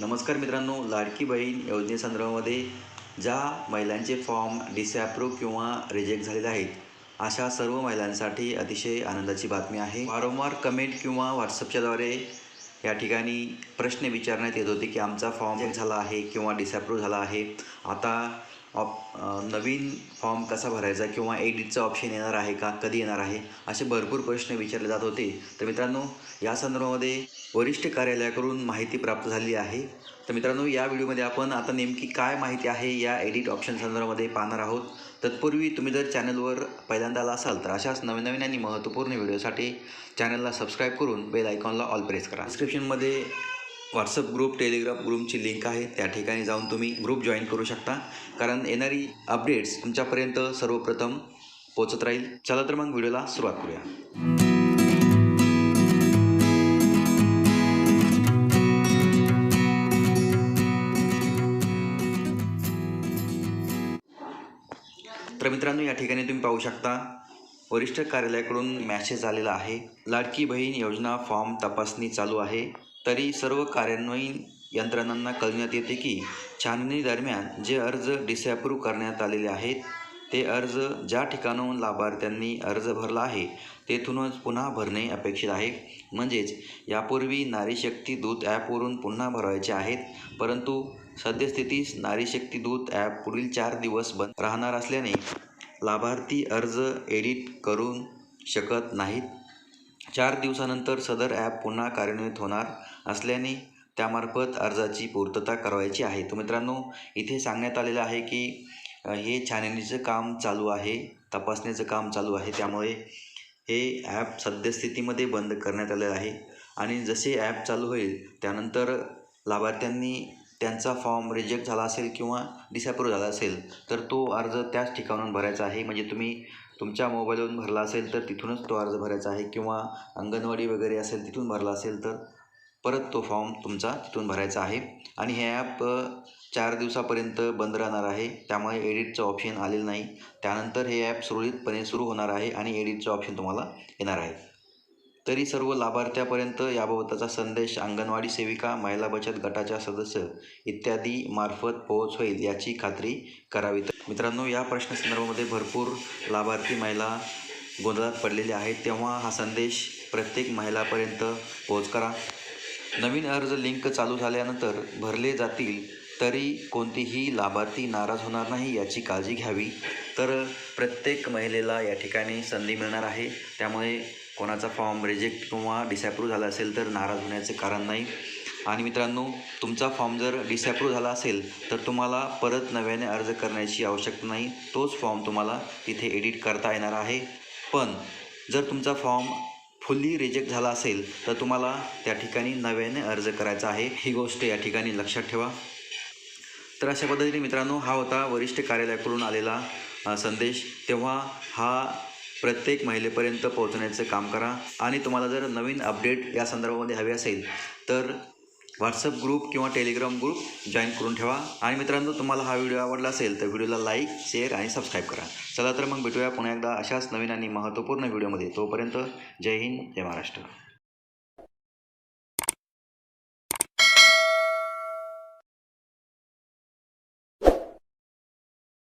नमस्कार मित्रांनो लाडकी बहीण योजनेसंदर्भामध्ये ज्या महिलांचे फॉर्म डिसॲप्रूव्ह किंवा रिजेक्ट झालेले आहेत अशा सर्व महिलांसाठी अतिशय आनंदाची बातमी आहे. वारंवार कमेंट किंवा व्हॉट्सअपच्याद्वारे या ठिकाणी प्रश्न विचारण्यात येत होते की आमचा फॉर्म झाला आहे किंवा डिसॲप्रूव्ह झाला आहे. आता ऑप नवीन फॉर्म कसा भरायचा किंवा एडिटचा ऑप्शन येणार आहे का कधी येणार आहे असे भरपूर प्रश्न विचारले जात होते. तर मित्रांनो या संदर्भामध्ये वरिष्ठ कार्यालयाकडून माहिती प्राप्त झाली आहे. तर मित्रांनो या व्हिडिओमध्ये आपण आता नेमकी काय माहिती आहे या एडिट ऑप्शन संदर्भामध्ये पाहणार आहोत. तत्पूर्वी तुम्ही जर चॅनलवर पहिल्यांदा आला असाल तर अशाच नवीन नवीन आणि महत्त्वपूर्ण व्हिडिओसाठी चॅनलला सबस्क्राईब करून बेल आयकॉनला ऑल प्रेस करा. डिस्क्रिप्शनमध्ये व्हॉट्सअप ग्रुप टेलिग्राम ग्रुपची लिंक आहे. त्या ठिकाणी जाऊन तुम्ही ग्रुप जॉईन करू शकता. कारण येणारी अपडेट्स तुमच्यापर्यंत सर्वप्रथम पोचत राहील. चला तर मग व्हिडिओला सुरुवात करूया. तर मित्रांनो या ठिकाणी तुम्ही पाहू शकता वरिष्ठ कार्यालयाकडून मॅसेज आलेला आहे. लाडकी बहीण योजना फॉर्म तपासणी चालू आहे. तरी सर्व कार्यान्वयीन यंत्रणांना कळण्यात येते की छाननी दरम्यान जे अर्ज डिसॲप्रूव्ह करण्यात आलेले आहेत ते अर्ज ज्या ठिकाणाहून लाभार्थ्यांनी अर्ज भरला आहे तेथूनच पुन्हा भरणे अपेक्षित आहे. म्हणजेच यापूर्वी नारी शक्ती दूत ॲपवरून पुन्हा भरवायचे आहेत परंतु सद्यस्थितीस नारी शक्ती दूत ॲप पुढील चार दिवस बंद राहणार असल्याने लाभार्थी अर्ज एडिट करू शकत नाहीत. चार दिवसानंतर सदर ॲप पुन्हा कार्यान्वित होणार असल्याने त्यामार्फत अर्जाची पूर्तता करायची आहे. तर मित्रांनो इथे सांगण्यात आलेलं आहे की हे छाननीचं काम चालू आहे तपासण्याचं काम चालू आहे. त्यामुळे हे ॲप सद्यस्थितीमध्ये बंद करण्यात आलेलं आहे. आणि जसे ॲप चालू होईल त्यानंतर लाभार्थ्यांनी त्यांचा फॉर्म रिजेक्ट झाला असेल किंवा डिसॲप्रूव्ह झाला असेल तर तो अर्ज त्याच ठिकाणून भरायचा आहे. म्हणजे तुम्ही तुमच्या मोबाईलवरून भरला असेल तर तिथूनच तो अर्ज भरायचा आहे. किंवा अंगणवाडी वगैरे असेल तिथून भरला असेल तर परत तो फॉर्म तुमचा तिथून भरायचा आहे. आणि हे ॲप चार दिवसापर्यंत बंद राहणार आहे. त्यामुळे एडिटचं ऑप्शन आलेलं नाही. त्यानंतर हे ॲप सुरळीतपणे सुरू होणार आहे आणि एडिटचं ऑप्शन तुम्हाला येणार आहे. तरी सर्व लाभार्थ्यापर्यंत याबाबतचा संदेश अंगणवाडी सेविका महिला बचत गटाच्या सदस्य इत्यादी मार्फत पोहोच होईल याची खात्री करावी. मित्रांनो या प्रश्नसंदर्भामध्ये भरपूर लाभार्थी महिला गोंधळात पडलेल्या आहेत. तेव्हा हा संदेश प्रत्येक महिलापर्यंत पोहोच करा. नवीन अर्ज लिंक चालू झाल्यानंतर भरले जातील तरी कोणतीही लाभार्थी नाराज होणार नाही याची काळजी घ्यावी. तर प्रत्येक महिलेला या ठिकाणी संधी मिळणार आहे. त्यामुळे कोणाचा फॉर्म रिजेक्ट किंवा डिसॲप्रूव्ह झाला असेल तर नाराज होण्याचे कारण नाही. आणि मित्रांनो तुमचा फॉर्म जर डिसॲप्रूव्ह झाला असेल तर तुम्हाला परत नव्याने अर्ज करण्याची आवश्यकता नाही. तोच फॉर्म तुम्हाला तिथे एडिट करता येणार आहे. पण जर तुमचा फॉर्म फुल्ली रिजेक्ट झाला असेल तर तुम्हाला त्या ठिकाणी नव्याने अर्ज करायचा आहे. ही गोष्ट या ठिकाणी लक्षात ठेवा. तर अशा पद्धतीने मित्रांनो हा होता वरिष्ठ कार्यालयाकडून आलेला संदेश. तेव्हा हा प्रत्येक महिलेपर्यंत पोहोचण्याचं काम करा. आणि तुम्हाला जर नवीन अपडेट या संदर्भामध्ये हवे असेल तर व्हॉट्सअप ग्रुप किंवा टेलिग्राम ग्रुप जॉईन करून ठेवा. आणि मित्रांनो तुम्हाला हा व्हिडिओ आवडला असेल तर व्हिडिओला लाईक शेअर आणि सबस्क्राईब करा. चला तर मग भेटूया पुन्हा एकदा अशाच नवीन आणि महत्त्वपूर्ण व्हिडिओमध्ये. तोपर्यंत जय हिंद जय महाराष्ट्र.